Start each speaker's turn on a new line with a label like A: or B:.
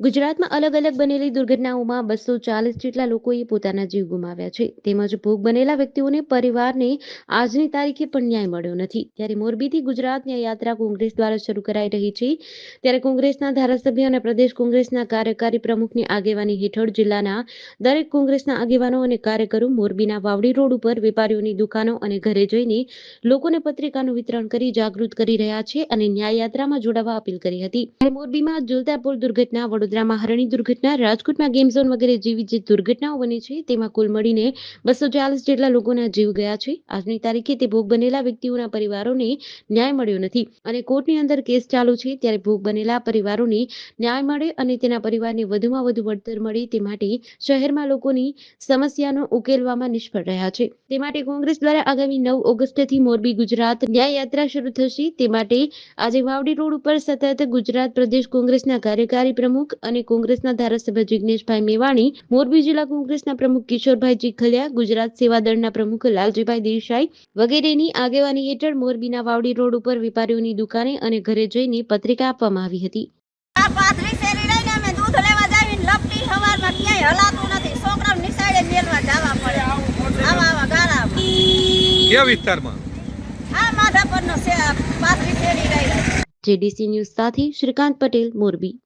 A: ગુજરાતમાં અલગ અલગ બનેલી દુર્ઘટનાઓમાં બસો ચાલીસ જેટલા લોકોએ પોતાના જીવ ગુમાવ્યા છે. તેમજ ભોગ બનેલા વ્યક્તિઓને પરિવારને આજની તારીખે પણ ન્યાય મળ્યો નથી. ત્યારે મોરબીથી ગુજરાત ન્યાય યાત્રા કોંગ્રેસ દ્વારા શરૂ કરાઈ રહી છે. ત્યારે કોંગ્રેસના ધારાસભ્ય અને પ્રદેશ કોંગ્રેસના કાર્યકારી પ્રમુખની આગેવાની હેઠળ જિલ્લાના દરેક કોંગ્રેસના આગેવાનો અને કાર્યકરો મોરબીના વાવડી રોડ ઉપર વેપારીઓની દુકાનો અને ઘરે જઈને લોકોને પત્રિકાનું વિતરણ કરી જાગૃત કરી રહ્યા છે અને ન્યાય યાત્રામાં જોડાવા અપીલ કરી હતી. મોરબીમાં ઝુલતા દુર્ઘટના દુર્ઘટના વડોદરામાં હરણી દુર્ઘટના, રાજકોટમાં ગેમ ઝોન વગેરે જેવી જે દુર્ઘટનાઓ બની છે, તેમાં કુલ મળીને બસો ચાલીસ જેટલા લોકોના જીવ ગયા છે. આજની તારીખે તે ભોગ બનેલા વ્યક્તિઓના પરિવારોને ન્યાય મળ્યો નથી અને કોર્ટની અંદર કેસ ચાલુ છે, ત્યારે ભોગ બનેલા પરિવારોને ન્યાય મળે અને તેના પરિવારને વધુમાં વધુ વળતર મળે તે માટે શહેરમાં લોકોની સમસ્યાનો ઉકેલવામાં નિષ્ફળ રહ્યા છે. તે માટે કોંગ્રેસ દ્વારા આગામી નવ ઓગસ્ટથી મોરબી ગુજરાત ન્યાય યાત્રા શરૂ થશે. તે માટે આજે વાવડી રોડ ઉપર સતત ગુજરાત પ્રદેશ કોંગ્રેસના કાર્યકારી પ્રમુખ અને કોંગ્રેસના ધારાસભ્ય જિગ્નેશભાઈ મેવાણી મોરબી જિલ્લા કોંગ્રેસના પ્રમુખ કિશોરભાઈ ચીખલિયા ગુજરાત સેવા દળના પ્રમુખ લાલજીભાઈ દેસાઈ વગેરેની આગેવાની હેઠળ મોરબીના વાવડી રોડ ઉપર વેપારીઓની દુકાને અને ઘરે જઈને પત્રિકા આપવામાં આવી હતી.
B: આ પાથરી શેરી લઈને અમે દૂધ લેવા જાવીને લપટી સવારમાં ક્યાંય હલાતું નથી. છોકરાઓ નિશાળે મેલવા જવા પડે. આવા આવા ગાળામાં.
C: કયા વિસ્તારમાં?
B: આ માધાપરનો શે- પાથરી શેરી રહી
A: જેડીસી ન્યૂઝ સાથે શ્રીકાંત પટેલ મોરબી.